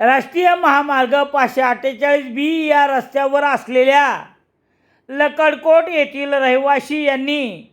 राष्ट्रीय महामार्ग पाचशे अठ्ठेचाळीस बी या रस्त्यावर असलेल्या लकडकोट येथील रहिवाशी यांनी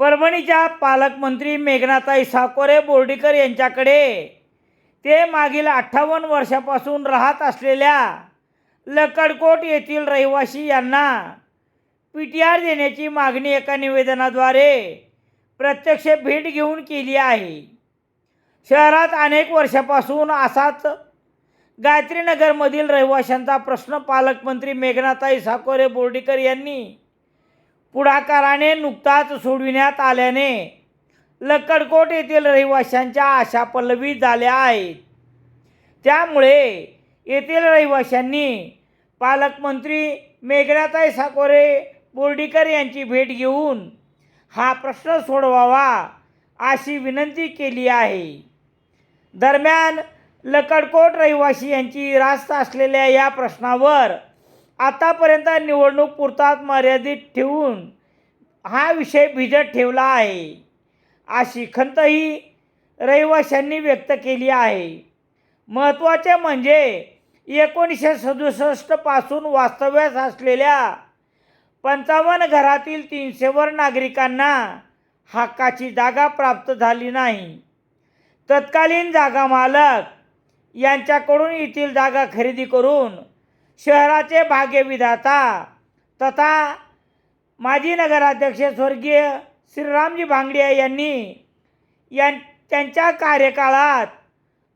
परभणीच्या पालकमंत्री मेघनाताई साकोरे बोर्डीकर यांच्याकडे ते मागील अठ्ठावन्न वर्षापासून राहत असलेल्या लकडकोट येथील रहिवासी यांना पी टी आर देण्याची मागणी एका निवेदनाद्वारे प्रत्यक्ष भेट घेऊन केली आहे. शहरात अनेक वर्षापासून असाच गायत्रीनगरमधील रहिवाशांचा प्रश्न पालकमंत्री मेघनाताई साकोरे बोर्डीकर यांनी पुढाकाराने नुकताच सोडविण्यात आल्याने लक्कडकोट येथील रहिवाशांच्या आशा पल्लवी झाल्या आहेत. त्यामुळे येथील रहिवाशांनी पालकमंत्री मेघनाताई साकोरे बोर्डीकर यांची भेट घेऊन हा प्रश्न सोडवावा अशी विनंती केली आहे. दरम्यान लकडकोट रहिवासी यांची रास्त असलेल्या या प्रश्नावर आतापर्यंत निवडणूक पुरतात मर्यादित ठेवून हा विषय भिजत ठेवला आहे. अशी खंतही रहिवाशांनी व्यक्त केली आहे. महत्त्वाचे म्हणजे एकोणीसशे सदुसष्टपासून वास्तव्यास असलेल्या पंचावन्न घरातील तीनशेवर नागरिकांना हक्काची जागा प्राप्त झाली नाही. तत्कालीन जागा मालक यांच्याकडून येथील जागा खरेदी करून शहराचे भाग्यविधाता तथा माजी नगराध्यक्ष स्वर्गीय श्रीरामजी भांगडिया यांनी यां त्यांच्या कार्यकाळात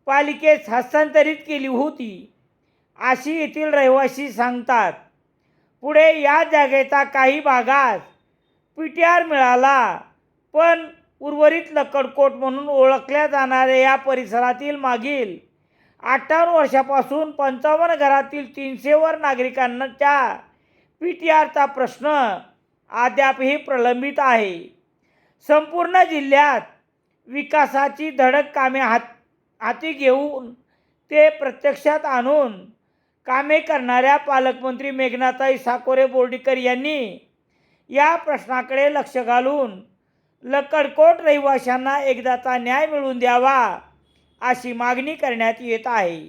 पालिकेस हस्तांतरित केली होती अशी येथील रहिवासी सांगतात. पुढे या जागेचा काही भागास पी टी आर मिळाला पण उर्वरित लकडकोट म्हणून ओळखल्या जाणाऱ्या या परिसरातील मागील अठ्ठावन्न वर्षापासून पंचावन्न घरातील तीनशेवर नागरिकांच्या पी टी आरचा प्रश्न अद्यापही प्रलंबित आहे. संपूर्ण जिल्ह्यात विकासाची धडक कामे हात हाती घेऊन ते प्रत्यक्षात आणून कामे करणाऱ्या पालकमंत्री मेघनाताई साकोरे बोर्डीकर यांनी या प्रश्नाकडे लक्ष घालून लकडकोट रहिवाशांना एकदाचा न्याय मिळवून द्यावा. अशी मागणी करण्यात येत आहे.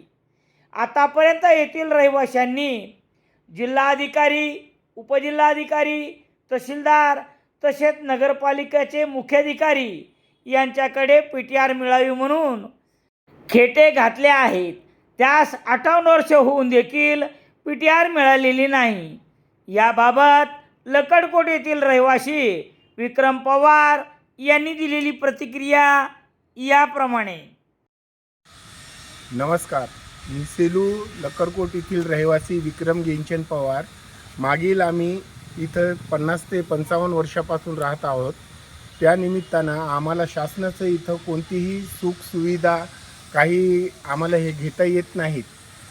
आतापर्यंत येथील रहिवाशांनी जिल्हाधिकारी उपजिल्हाधिकारी तहसीलदार तसेच नगरपालिकेचे मुख्याधिकारी यांच्याकडे पी टी आर मिळावी म्हणून खेटे घातले आहेत. त्यास अठ्ठावन्न वर्ष होऊन देखील पी टी आर मिळालेली नाही. याबाबत लकडकोट येथील रहिवासी विक्रम पवार यांनी दिलेली प्रतिक्रिया याप्रमाणे. नमस्कार. मी सेलू लक्करकोट येथील रहिवासी विक्रम गेंचन पवार. मागील आम्ही इथं पन्नास ते पंचावन्न वर्षापासून राहत आहोत. त्यानिमित्तानं आम्हाला शासनाचं इथं कोणतीही सुखसुविधा काही आम्हाला हे घेता येत नाहीत.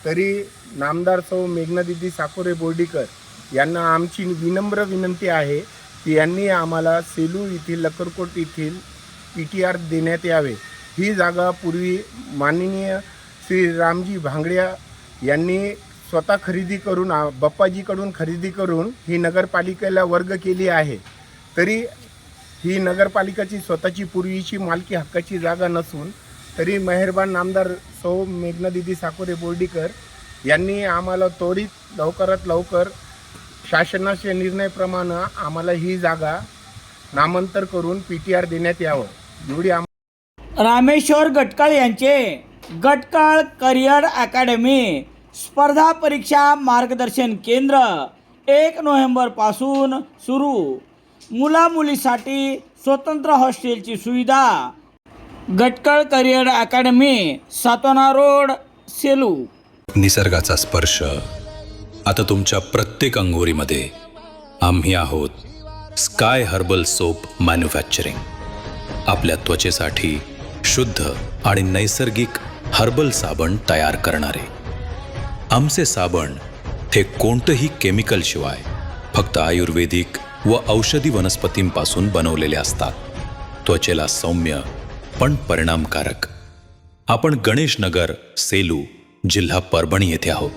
तरी नामदार सौ मेघनादिदी साकोरे बोर्डीकर यांना आमची विनम्र विनंती आहे की यांनी आम्हाला सेलू येथील लक्करकोट येथील पी टी आर देण्यात यावे. ही जागा पूर्वी माननीय श्री रामजी भांगड्या यांनी स्वतः खरेदी करून बाप्पाजीकडून खरेदी करून ही नगरपालिकेला वर्ग केली आहे. तरी ही नगरपालिकाची स्वतःची पूर्वीची मालकी हक्काची जागा नसून तरी मेहरबान नामदार सौ मेघनादिदी साकोरे बोर्डीकर यांनी आम्हाला त्वरित लवकरात लवकर शासनाच्या निर्णयप्रमाणे आम्हाला ही जागा नामांतर करून पी टी आर देण्यात यावं. एवढी आम रामेश्वर गटकाळ यांचे गटकळ करिअर अकॅडमी. स्पर्धा परीक्षा मार्गदर्शन केंद्र. एक नोव्हेंबरपासून सुरू. मुलामुलीसाठी स्वतंत्र हॉस्टेलची सुविधा. Gatkal career academy Satona road Selu. निसर्गाचा स्पर्श आता तुमच्या प्रत्येक अंघोळीमध्ये आम्ही आहोत स्काय हर्बल सोप मॅन्युफॅक्चरिंग. आपल्या त्वचेसाठी शुद्ध आणि नैसर्गिक हर्बल साबण तयार करणारे. आमचे साबण हे कोणतंही केमिकल शिवाय फक्त आयुर्वेदिक व औषधी वनस्पतींपासून बनवलेले असतात. त्वचेला सौम्य पण परिणामकारक. आपण गणेशनगर सेलू जिल्हा परभणी येथे आहोत.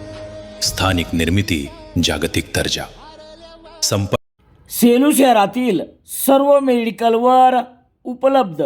स्थानिक निर्मिती जागतिक दर्जा. संप सेलू शहरातील सर्व मेडिकलवर उपलब्ध.